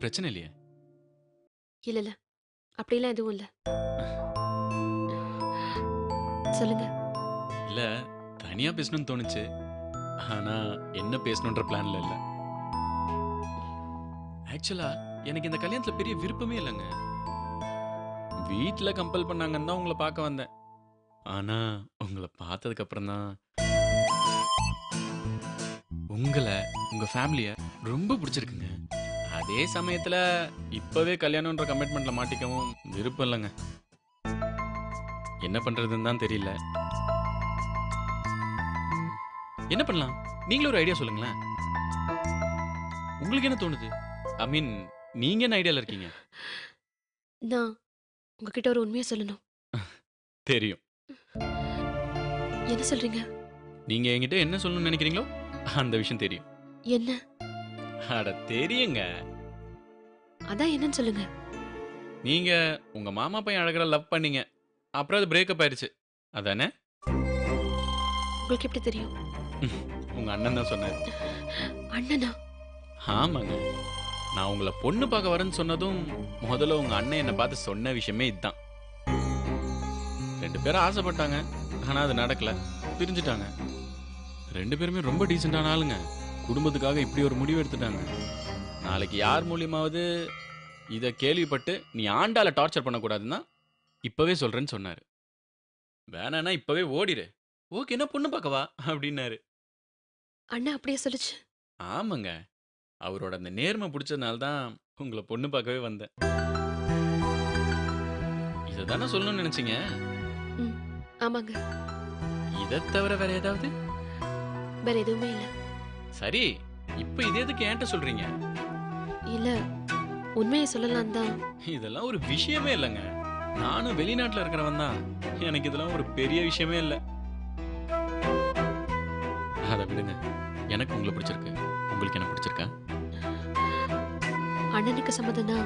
ஒன்றும் பிரச்சனை இல்லையே? இல்ல இல்ல. அப்படிலாம் எதுவும் இல்ல. சொல்லுங்க. இல்ல தனியா பேசணும்னு தோணுச்சு. ஆனா என்ன பேசணுன்ற பிளான்ல இல்ல. ஆக்சுவலா எனக்கு இந்த கல்யாணத்துல பெரிய விருப்பமே இல்லைங்க. வீட்ல கம்பல் பண்ணாங்கன்னு தான் உங்களை பார்க்க வந்தேன். ஆனா உங்களை பார்த்ததுக்கு அப்புறம் தான் உங்களை உங்க ஃபேமிலிய ரொம்ப பிடிச்சிருக்குங்க. அதே சமயத்துல இப்பவே கல்யாணம்ன்ற கமிட்மெண்ட்ல மாட்டிக்கவும் விருப்பம் இல்லைங்க. என்ன பண்றதுன்னு தான் தெரியல. என்ன பண்ணலாம்? நீங்களும் ஒரு ஐடியா சொல்லுங்களேன். உங்களுக்கு என்ன தோணுது? ஐ மீன் நீங்க என்ன ஐடியால இருக்கீங்க? நான் உங்ககிட்ட ஒரு உண்மையை சொல்லணும். தெரியும். என்ன சொல்றீங்க? நீங்க என்கிட்ட என்ன சொல்லணும்னு நினைக்கிறீங்களோ அந்த விஷயம் தெரியும். என்ன? அட தெரியுங்க. அதான் என்னன்னு சொல்லுங்க. நீங்க உங்க மாமா பையன் அழகர லவ் பண்ணீங்க. அப்புறம் அது பிரேக்கப் ஆயிடுச்சு அதானே? உங்களுக்கு எப்படி தெரியும்? உங்க அண்ணன் தான் சொன்னாரு. அண்ணனா? ஆமாங்க. நான் உங்களை பொண்ணு பார்க்க வரேன்னு சொன்னதும் முதல்ல உங்க அண்ணன் என்னை பார்த்து சொன்ன விஷயமே இதுதான் ரெண்டு பேரும் ஆசைப்பட்டாங்க. ஆனா அது நடக்கல. பிரிஞ்சுட்டாங்க. ரெண்டு பேருமே ரொம்ப டீசெண்டான ஆளுங்க. குடும்பத்துக்காக இப்படி ஒரு முடிவு எடுத்துட்டாங்க. நாளைக்கு யார் மூலியமாவது இதை கேள்விப்பட்டு நீ ஆண்டால டார்ச்சர் பண்ணக்கூடாதுன்னா இப்பவே சொல்றேன்னு சொன்னாரு. வேணான்னா இப்பவே ஓடிடு ஓகே என்ன பொண்ணு பார்க்கவா? அப்படின்னாரு. அண்ணா அப்படியே சொல்லுச்சு. ஆமாங்க. அவரோட அந்த நேர்மை பிடிச்சதுனால தான் உங்களை பொண்ணு பார்க்கவே வந்தேன். இதை தானே சொல்லணும்னு நினைச்சீங்க? ஆமாங்க. இதை தவிர வேற ஏதாவது? வேற எதுவுமே இல்ல. சரி இப்போ இது எதுக்கு என்கிட்ட சொல்றீங்க? இல்ல உண்மையை சொல்லலாம் தான். இதெல்லாம் ஒரு விஷயமே இல்லைங்க. நானும் வெளிநாட்டுல இருக்கிறவன் தான். எனக்கு இதெல்லாம் ஒரு பெரிய விஷயமே இல்லை. அதை விடுங்க. எனக்கு உங்களை பிடிச்சிருக்கு. உங்களுக்கு என்ன பிடிச்சிருக்கா? அண்ணனுக்கு சம்மதம்னா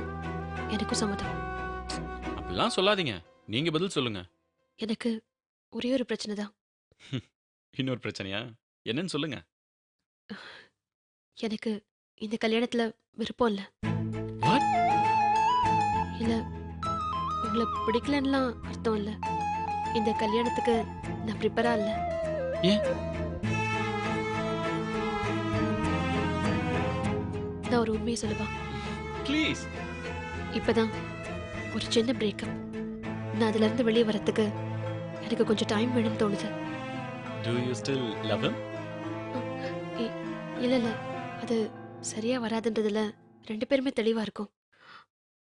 எனக்கும் சம்மதம். அப்படிலாம் சொல்லாதீங்க. நீங்க பதில் சொல்லுங்க. எனக்கு ஒரே ஒரு பிரச்சனை தான். இன்னொரு பிரச்சனையா? என்னன்னு சொல்லுங்க. எனக்கு இந்த கல்யாணத்துல விருப்பம் இல்ல? இல்ல உங்களை பிடிக்கலன்னுலாம் அர்த்தம் இல்ல. இந்த கல்யாணத்துக்கு நான் ப்ரிப்பரா இல்ல? நான் ஒரு உண்மையை சொல்லவா? ப்ளீஸ் இப்பதான் ஒரு சின்ன பிரேக்கப் நான் அதுல இருந்து வெளியே வரத்துக்கு எனக்கு கொஞ்சம் டைம் வேணும்னு தோணுது. Do you still love him? இல்ல இல்ல. அது சரியா வராதுன்றதுல ரெண்டு பேருமே தெளிவா இருக்கும்.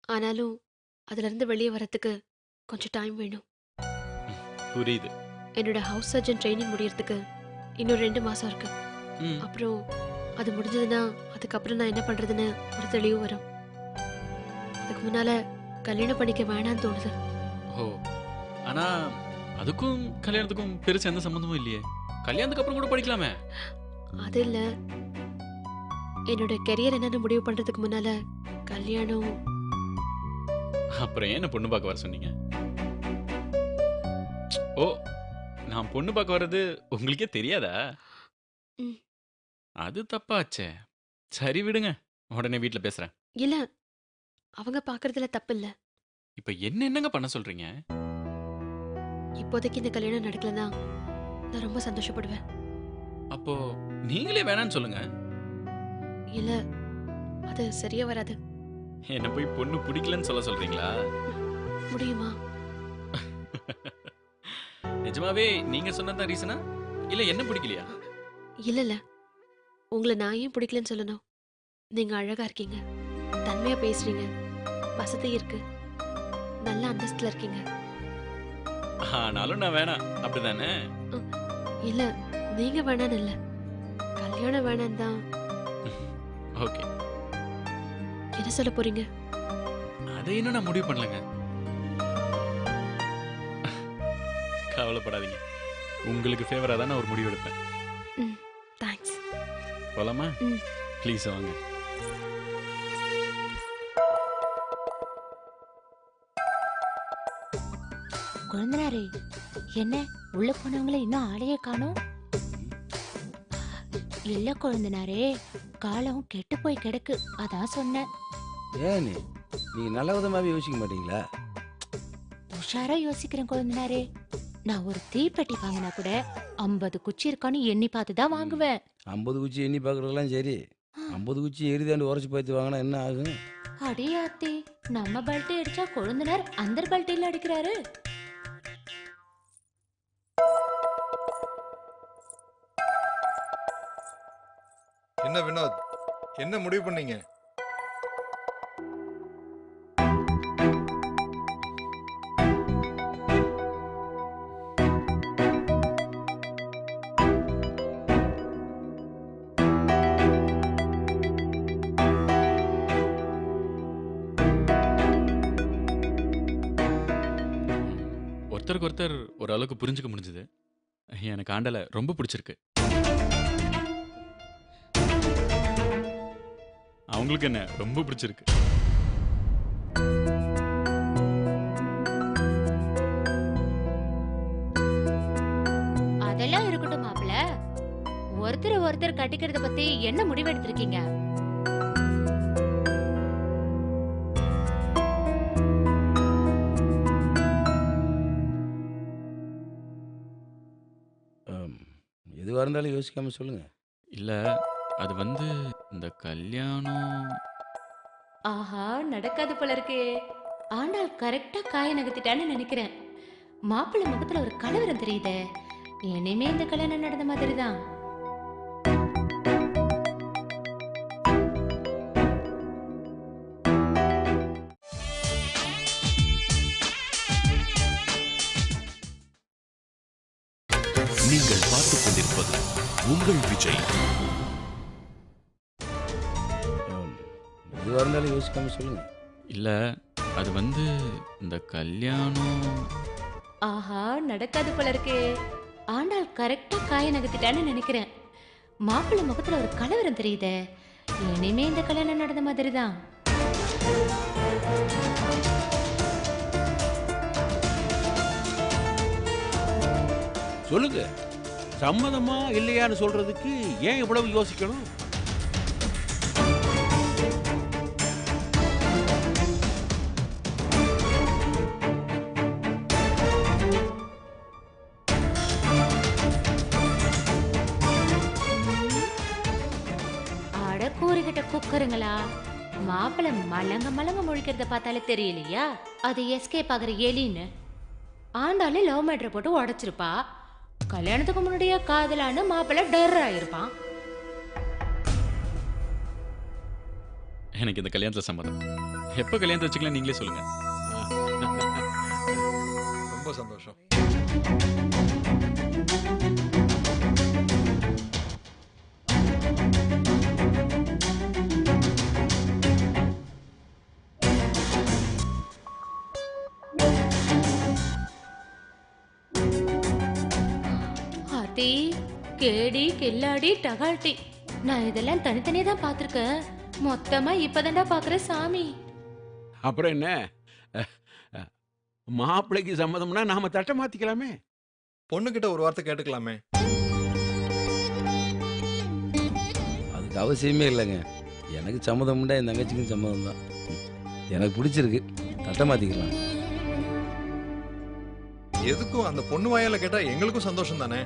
ஆனாலும் அதுல இருந்து வெளியே வரத்துக்கு கொஞ்சம் டைம் வேணும். புரியுது. என்னோட ஹவுஸ் சர்ஜன் ட்ரைனிங் முடியறதுக்கு இன்னும் ரெண்டு மாசம் இருக்கு. அப்புறம் அது முடிஞ்சதுன்னா அதுக்கப்புறம் நான் என்ன பண்றதுன்னு ஒரு தெளிவு வரும். அதுக்கு முன்னால கல்யாணம் பண்ணிக்க வேணாம்னு தோணுது. ஓ ஆனா அதுக்கும் கல்யாணத்துக்கும் பெருசா எந்த சம்மந்தமும் இல்லையே. கல்யாணத்துக்கு அப்புறம் கூட படிக்கலாமே. அது இல்ல. என்னோட கெரியர் என்னன்னு முடிவு பண்றதுக்கு முன்னால கல்யாணம். அப்புறம் என்ன பொண்ணு பார்க்க வர சொன்னீங்க? ஓ நான் பொண்ணு பார்க்க வர்றது உங்களுக்கே தெரியாதா? ம். அது தப்பாச்சே. சரி விடுங்க உடனே வீட்ல பேசுறேன். இல்ல அவங்க பாக்குறதுல தப்பு இல்ல இப்ப என்ன என்னங்க பண்ண சொல்றீங்க? இப்போதைக்கு இந்த கல்யாணம் நடக்கலன்னா நான் ரொம்ப சந்தோஷப்படுவேன். அப்போ நீங்களே வேணான்னு சொல்லுங்க. இல்ல அது சரியா வராது. என்ன போய் பொண்ணு பிடிக்கலன்னு சொல்ல சொல்றீங்களா? முடியுமா? நிஜமாவே நீங்க சொன்னதான் ரீசனா? இல்ல என்ன பிடிக்கலையா? இல்ல இல்ல. உங்களை நான் ஏன் பிடிக்கலன்னு சொல்லணும்? நீங்க அழகா இருக்கீங்க. தன்மையா பேசுறீங்க. வசதி இருக்கு. நல்ல அந்தஸ்துல இருக்கீங்க. ஆனாலும் நான் வேணாம். அப்படிதானே? இல்ல நீங்க வேணான்னு இல்ல. கல்யாணம் வேணாம் தான் ஓகே. என்ன சொல்ல போறீங்க? அதை இன்னும் நான் முடிவு பண்ணலங்க. கவலைப்படாதீங்க. உங்களுக்கு ஃபேவரா தான் நான் ஒரு முடிவு எடுப்பேன். தேங்க்ஸ் போலாமா? ம். ப்ளீஸ் வாங்க. குழந்தனாரே என்ன? உள்ள போனவங்கள இன்னும் ஆளையே காணோம்? இல்ல குழந்தனாரே காலம் கெட்டு போய் கிடக்கு. அதான் சொன்னேன் ஏன் நீ நல்ல விதமாவே யோசிக்க மாட்டீங்களா? உஷாரா யோசிக்கிறேன் குழந்தனாரே. நான் ஒரு தீப்பெட்டி வாங்கினா கூட ஐம்பது குச்சி இருக்கான்னு எண்ணி பார்த்து தான் வாங்குவேன். ஐம்பது குச்சி எண்ணி பார்க்கறதெல்லாம் சரி. ஐம்பது குச்சி எரிதாண்டு உரைச்சி பார்த்து வாங்கினா என்ன ஆகும்? அடியாத்தி நம்ம பல்ட்டி அடிச்சா கொழுந்தனார் அந்த பல்ட்டில அடிக்கிறாரு. என்ன வினோத்? என்ன முடிவு பண்ணீங்க? ஒருத்தருக்கு ஒருத்தர் ஒரு அளவுக்கு புரிஞ்சுக்க முடிஞ்சது. எனக்கு ஆண்டலை ரொம்ப பிடிச்சிருக்கு. அவங்களுக்கு என்ன? ரொம்ப பிடிச்சிருக்கு. அதெல்லாம் இருக்கட்டும் மாப்பிள ஒருத்தர் ஒருத்தர் கட்டிக்கிறத பத்தி என்ன முடிவெடுத்திருக்கீங்க? ஆம். எதுவா இருந்தாலும் யோசிக்காம சொல்லுங்க. இல்ல அது வந்து இந்த கல்யாணம். ஆஹா நடக்காது போல இருக்கே. ஆண்டாள் கரெக்டா காய நகர்த்திட்டான்னு நினைக்கிறேன். மாப்பிள்ளை முகத்துல ஒரு கலவரம் தெரியுதே. இனிமே இந்த கல்யாணம் நடந்த மாதிரி தான் நீங்கள் பார்த்துக் கொண்டிருப்பது உங்கள் விஜய். எதுவா இருந்தாலும் யோசிக்காம சொல்லுங்க. இல்ல அது வந்து இந்த கல்யாணம். ஆஹா நடக்காது போல இருக்கே. ஆண்டாள் கரெக்டா காய நகர்த்திட்டான்னு நினைக்கிறேன். மாப்பிள்ளை முகத்துல ஒரு கலவரம் தெரியுதே. இனிமே இந்த கல்யாணம் நடந்த மாதிரி தான் சொல்லுங்க. சம்மதமா இல்லையான்னு சொல்றதுக்கு ஏன் இவ்வளவு யோசிக்கணும்? மாப்பிள்ளை மலங்க மலங்க முழிக்கிறத பார்த்தாலே தெரியலையா? அது எஸ்கேப் ஆகிற எலின்னு. ஆண்டாலே லவ் மேட்ரை போட்டு உடைச்சிருப்பா. கல்யாணத்துக்கு முன்னாடியே காதலான்னு மாப்பிள்ளை டர் ஆயிருப்பான். எனக்கு இந்த கல்யாணத்துல சம்மதம். எப்ப கல்யாணத்தை வச்சுக்கலாம் நீங்களே சொல்லுங்க. ரொம்ப சந்தோஷம். கேடி கில்லாடி டகால்டி நான் இதெல்லாம் தனித்தனியா தான் பார்த்திருக்கேன். மொத்தமா இப்பதான்டா பாக்குறேன் சாமி. அப்புறம் என்ன? மாப்பிள்ளைக்கு சம்மதம்னா நாம தட்டை மாத்திக்கலாமே. பொண்ணுகிட்ட ஒரு வார்த்தை கேட்டுக்கலாமே. அதுக்கு அவசியமே இல்லைங்க. எனக்கு சம்மதம் உண்டா என் தங்கச்சிக்கும் சம்மதம் தான். எனக்கு பிடிச்சிருக்கு. தட்டை மாத்திக்கலாம். எதுக்கும் அந்த பொண்ணு வாயால கேட்டா எங்களுக்கும் சந்தோஷம் தானே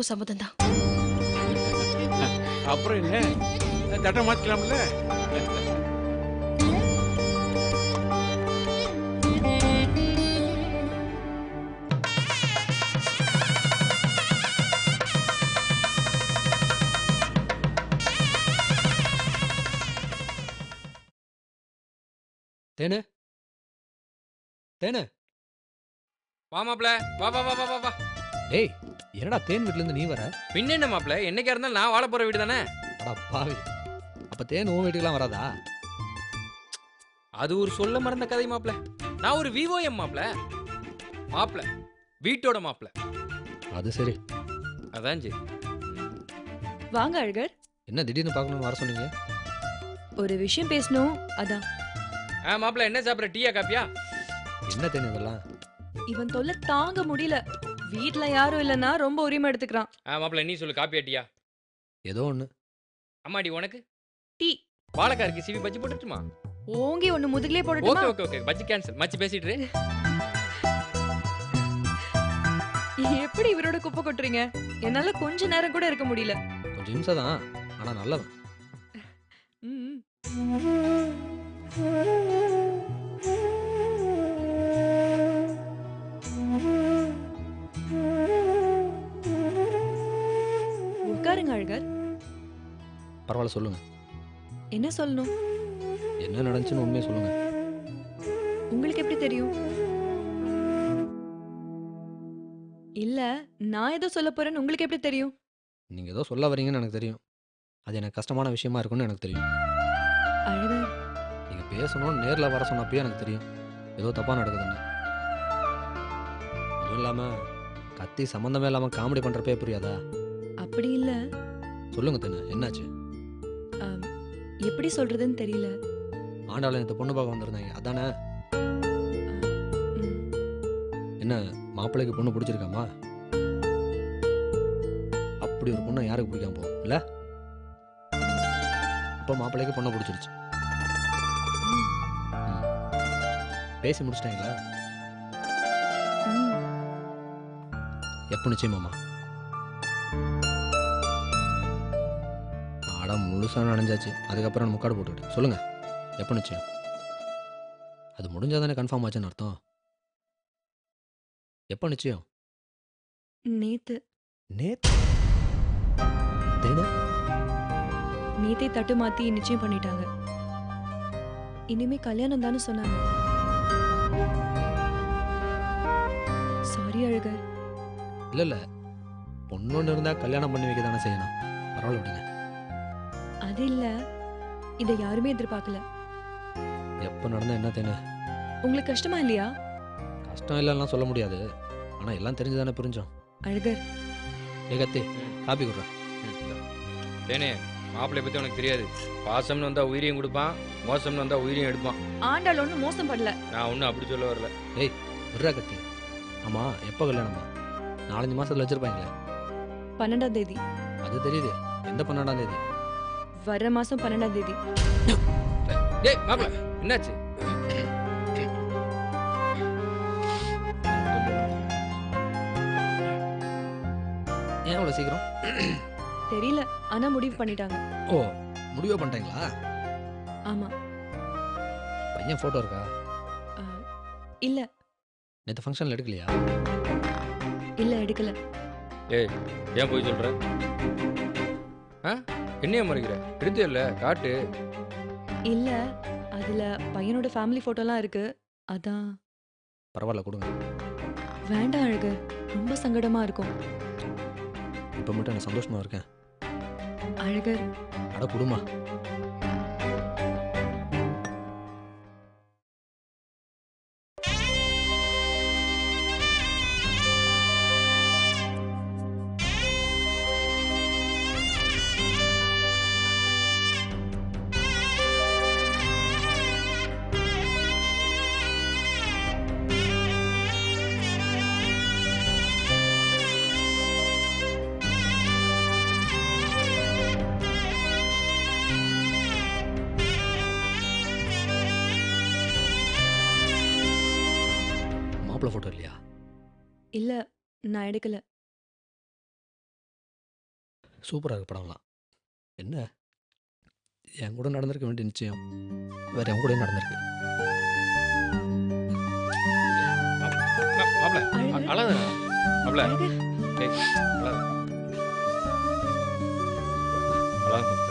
எனக்கும் சம்மதம் தான் அப்புறம் என்ன? தட்டை மாத்திக்கலாம்ல? தேனு? தேனு? வா மாப்ள வா வா வா வா வா வா. டேய் என்னடா தேன் வீட்ல இருந்து நீ வர? பின்ன என்ன மாப்ள என்னைக்கா இருந்தாலும் நான் வாழ போற வீடு தானே அடா பாவி. அப்ப தேன் உன் வீட்டுக்குலாம் வராதா? அது ஒரு சொல்ல மறந்த கதை மாப்ள நான் ஒரு விவோஎம் மாப்ள மாப்ள வீட்டோட மாப்ள அது சரி. அதான் சரி. வாங்க அழகர். என்ன திடீர்னு பார்க்கணும்னு வர சொன்னீங்க? ஒரு விஷயம் பேசணும் அதான். ஆ மாப்ள என்ன சாப்பிட்ற? டீயா காப்பியா? என்ன தேன் இதெல்லாம்? இவன் தொல்லை தாங்க முடியல. வீட்ல யாரும் இல்லைன்னா ரொம்ப உரிமை எடுத்துக்கிறான். ஆ மாப்ள நீ சொல்லு காப்பியா டீயா ஏதோ ஒன்று அம்மாடி உனக்கு? டீ. வாழைக்கா இருக்கு சிவி பஜ்ஜி போட்டுட்டுமா? ஓங்கி ஒண்ணு முதுகுலே ஓகே போடட்டுமா ஓகே ஓகே பஜ்ஜி கேன்சல். மச்சி பேசிட்டு இரு. எப்படி இவரோட குப்பை கொட்டுறீங்க? என்னால கொஞ்ச நேரம் கூட இருக்க முடியல. கொஞ்சம் இம்சை தான் ஆனால் நல்லவன். ம். அழகர் பரவாயில்ல சொல்லுங்க. என்ன சொல்லணும்? என்ன நடந்துச்சுன்னு உண்மையை சொல்லுங்க. உங்களுக்கு எப்படி தெரியும்? இல்ல நான் ஏதோ சொல்ல போறேன்னு உங்களுக்கு எப்படி தெரியும்? நீங்கள் ஏதோ சொல்ல வரீங்கன்னு எனக்கு தெரியும். அது எனக்கு கஷ்டமான விஷயமா இருக்கும்னு எனக்கு தெரியும். அழகர் நீங்கள் பேசணும்னு நேரில் வர சொன்னப்பயே எனக்கு தெரியும். ஏதோ தப்பாக நடக்குதுன்னு. அதுவும் இல்லாமல் கத்தி சம்மந்தமே இல்லாமல் காமெடி பண்ணுறப்பே புரியாதா? சொல்லுங்க தென்னு என்னாச்சு? ஆம், எப்படி சொல்றதுன்னு தெரியல. ஆண்டாள் இந்த பொண்ணு பார்க்க வந்திருந்தாங்க அதானே? ம், என்ன மாப்பிள்ளைக்கு பொண்ணு பிடிச்சிருக்காமா? அப்படி ஒரு பொண்ணை யாருக்கு பிடிக்காம போகும் இல்ல? அப்போ மாப்பிள்ளைக்கு பொண்ணை பிடிச்சிருச்சு. ம். பேசி முடிச்சிட்டாங்களா? ம். எப்போ நிச்சயமாமா ஆடா முழுசா நனைஞ்சாச்சு. அதுக்கப்புறம் முக்காடு போட்டுக்கிட்டு. சொல்லுங்க. எப்போ நிச்சயம்? அது முடிஞ்சாதானே கன்ஃபார்ம் ஆச்சுன்னு அர்த்தம்? எப்போ நிச்சயம்? நேத்து. நேத்து? தேனு? நேத்தே தட்டு மாத்தி நிச்சயம் பண்ணிட்டாங்க. இனிமே கல்யாணம் தானே சொன்னாங்க. சாரி அழகர் இல்லை இல்லை. பொண்ணு இருந்தால் கல்யாணம் பண்ணி வைக்க தானே செய்யணும். பரவாயில்ல விடுங்க. அது இல்ல. இதை யாருமே எதிர்பார்க்கல. எப்போ நடந்தா என்ன தேனு? உங்களுக்கு கஷ்டமா இல்லையா? கஷ்டம் இல்லைன்னா சொல்ல முடியாது. ஆனால் எல்லாம் தெரிஞ்சு தானே புரிஞ்சோம். அழகர். ஏ கத்தி காப்பி கொடுறேன் தேனே மாப்பிள்ளைய பத்தி உனக்கு தெரியாது. பாசம்னு வந்தா உயிரையும் கொடுப்பான் மோசம்னு வந்தா உயிரையும் எடுப்பான். ஆண்டாள் ஒன்றும் மோசம் பண்ணல நான் ஒன்றும் அப்படி சொல்ல வரல. விட்றா கத்தி. ஆமாம் எப்போ கல்யாணமா? நாலஞ்சு மாசத்துல வச்சிருப்பாங்களே. பன்னெண்டாம் தேதி. அது தெரியுது. எந்த பன்னெண்டாம் தேதி? வர்ற மாசம் பன்னெண்டாம் தேதி. டேய் என்னாச்சு? ஏன் அவ்வளோ சீக்கிரம்? தெரியல ஆனா முடிவு பண்ணிட்டாங்க. ஓ முடிவே பண்ணிட்டாங்களா? ஆமா. பையன் ஃபோட்டோ இருக்கா? ஆ, இல்ல. நேற்று ஃபங்க்ஷனில் எடுக்கலையா? இல்ல எடுக்கல. ஏன் போய் சொல்ற? ஆ? என்னைய மறைக்கிற? எடுத்தே இல்ல காட்டு. இல்ல அதுல பையனோட ஃபேமிலி போட்டோலாம் இருக்கு. அதான். பரவாயில்ல கொடுங்க. வேண்டாம் அழகு ரொம்ப சங்கடமா இருக்கும். இப்போ மட்டும் நான் சந்தோஷமா இருக்கேன். அழகர் அட குடுமா. இல்ல நான் எடுக்கல. சூப்பராக இருக்கு படம்லாம். என்ன? என் கூட நடந்திருக்க வேண்டிய நிச்சயம். வேற என் கூட நடந்திருக்கு. அழாதடா டேய் அழாத அழாத மாப்பிள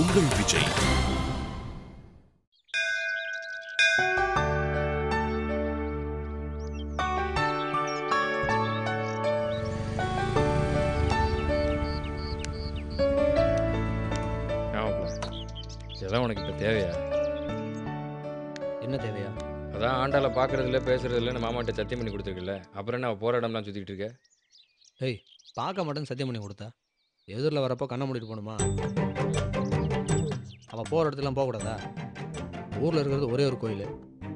உங்கள் விஜய். இதெல்லாம் உனக்கு இப்போ தேவையா? என்ன தேவையா? அதான் ஆண்டாள பார்க்கறதில்ல பேசுறதில்ல நம்ம மாமாட்ட சத்தியம் பண்ணி கொடுத்துருக்குல்ல. அப்புறம் என்ன போற இடம்லாம் சுற்றிக்கிட்டு இருக்க? ஏய் பார்க்க மாட்டேன்னு சத்தியம் பண்ணி கொடுத்தா? எதிரில் வரப்போ கண்ணை மூடிட்டு போகணுமா? அவள் போகிற இடத்துலாம் போகக்கூடாதா? ஊரில் இருக்கிறது ஒரே ஒரு கோயில்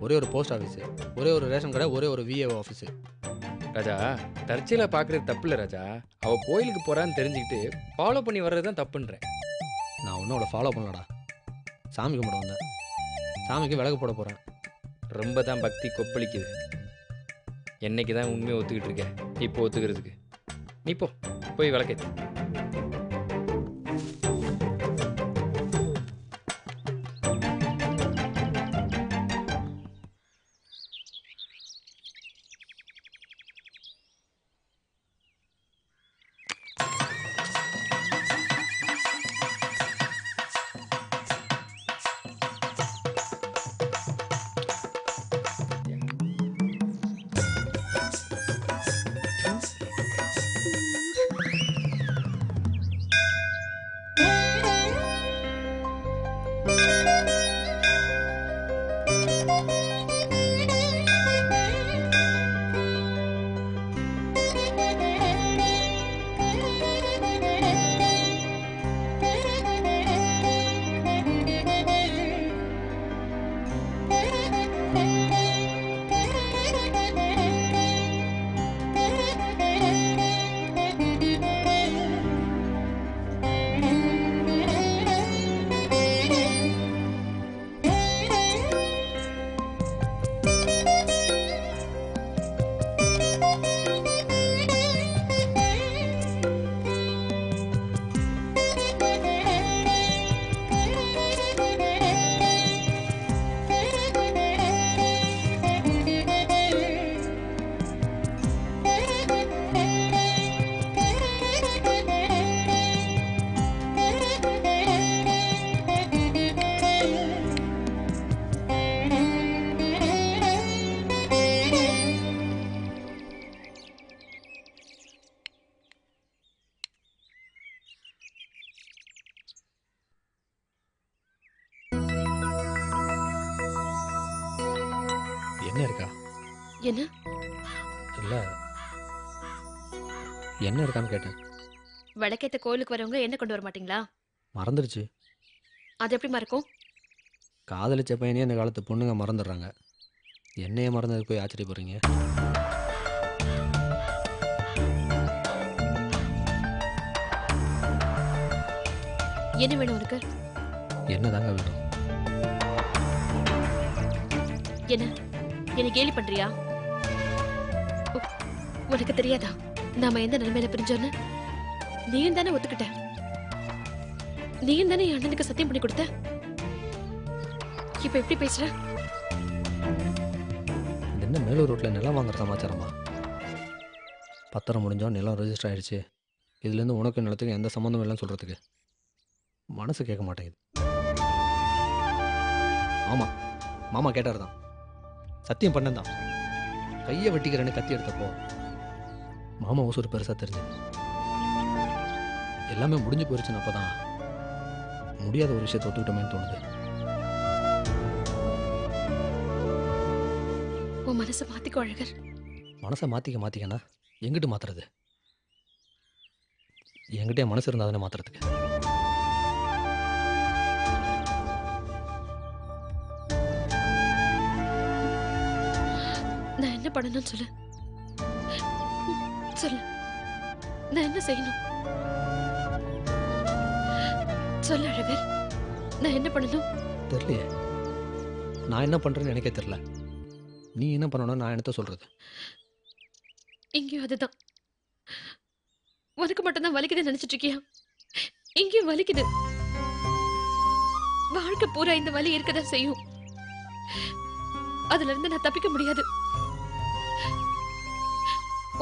ஒரே ஒரு போஸ்ட் ஆஃபீஸு ஒரே ஒரு ரேஷன் கடை ஒரே ஒரு விஏஓ ஆஃபீஸு ராஜா தற்செயலாக பார்க்கறது தப்பு இல்லை ராஜா. அவ கோயிலுக்கு போறான்னு தெரிஞ்சுக்கிட்டு ஃபாலோ பண்ணி வர்றது தான் தப்புன்றேன். நான் ஒன்றும் அவளை ஃபாலோ பண்ணலடா. சாமி கும்பிட வந்தேன். சாமிக்கு விளக்கு போட போகிறேன் ரொம்ப தான் பக்தி கொப்பளிக்குது. என்னைக்கு தான் உண்மையை ஒத்துக்கிட்டு இருக்க? இப்போ ஒத்துக்கிறதுக்கு. நீ போ போய் விளக்கேத்து என்ன? இல்லை. என்ன இருக்கான்னு கேட்டேன். விளக்கேத்த கோயிலுக்கு வரவங்க என்ன கொண்டு வர மாட்டீங்களா? மறந்துடுச்சு. அது எப்படி மறக்கும்? காதலிச்ச பையனே இந்த காலத்து பொண்ணுங்க மறந்துடுறாங்க. என்னையே மறந்ததுக்கு போய் ஆச்சரியப்படுறீங்க என்ன வேணும் உனக்கு? என்ன தாங்க வேணும்? என்ன? என்ன கேலி பண்றியா? உனக்கு தெரியாதா? நாம எந்த நிலைமையில பிரிஞ்சோன்னு நீயும் தானே ஒத்துக்கிட்ட. நீயும் தானே என் அண்ணனுக்கு சத்தியம் பண்ணி கொடுத்த? இப்ப எப்படி பேசுற? என்ன மேலூர் ரோட்டில் நிலம் வாங்குற சமாச்சாரமா? பத்திரம் முடிஞ்சோம் நிலம் ரெஜிஸ்டர் ஆயிடுச்சு. இதுலேருந்து உனக்கு நிலத்துக்கு எந்த சம்மந்தமும் இல்லைன்னு சொல்கிறதுக்கு மனசு கேட்க மாட்டேங்குது. ஆமாம் மாமா கேட்டார் தான் சத்தியம் பண்ணந்தான். கையை வெட்டிக்கிறேன்னு கத்தி எடுத்தப்போ மாமா ஒசூர் பெருசாக தெரிஞ்சு எல்லாமே முடிஞ்சு போயிருச்சுன்னு அப்போ தான் முடியாத ஒரு விஷயத்தை ஒத்துக்கிட்டோமேன்னு தோணுது. உன் மனசை மாத்திக்கோ அழகர். மனசை மாற்றிக்க மாற்றிக்கண்ணா எங்கிட்டு மாத்துறது? என்கிட்ட என் மனசு இருந்தால் தானே மாத்துறதுக்கு? நான் என்ன பண்ணணும்னு சொல்லு. சொல்லு. நான் என்ன செய்யணும்? சொல்லு அழகர். நான் என்ன பண்ணணும்? தெரியலையே. நான் என்ன பண்ணுறேன்னு எனக்கே தெரில நீ என்ன பண்ணணும் நான் என்னத்த சொல்கிறது இங்கேயும் அதுதான். உனக்கு மட்டும்தான் வலிக்குதுன்னு நினைச்சிட்டு இருக்கியா? இங்கேயும் வலிக்குது. வாழ்க்கை பூரா இந்த வலி இருக்கதான் செய்யும். அதுல இருந்து நான் தப்பிக்க முடியாது.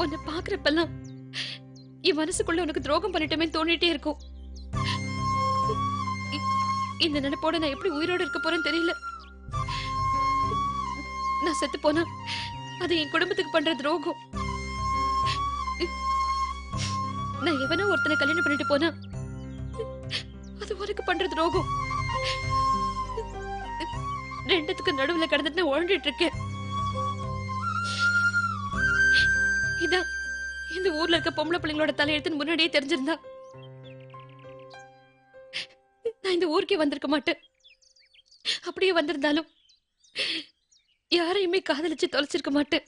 உன்னை பாக்குறப்பெல்லாம் என் மனசுக்குள்ள உனக்கு துரோகம் பண்ணிட்டோமே தோணிட்டே இருக்கும். இந்த நினைப்போட நான் எப்படி உயிரோட இருக்க போறேன்னு தெரியல. நான் செத்து போனா அது என் குடும்பத்துக்கு பண்ற துரோகம். நான் எவனோ ஒருத்தனை கல்யாணம் பண்ணிட்டு போனா அது உனக்கு பண்ற துரோகம். ரெண்டுத்துக்கு நடுவுல கடந்துட்டு நான் உழண்டுட்டு இருக்கேன். இதான். இந்த ஊர்ல இருக்க பொம்பளை பிள்ளைங்களோட தலையெழுத்துன்னு முன்னாடியே தெரிஞ்சிருந்தா. நான் இந்த ஊருக்கே வந்திருக்க மாட்டேன். அப்படியே வந்திருந்தாலும் யாரையுமே காதலிச்சு தொலைச்சிருக்க மாட்டேன்.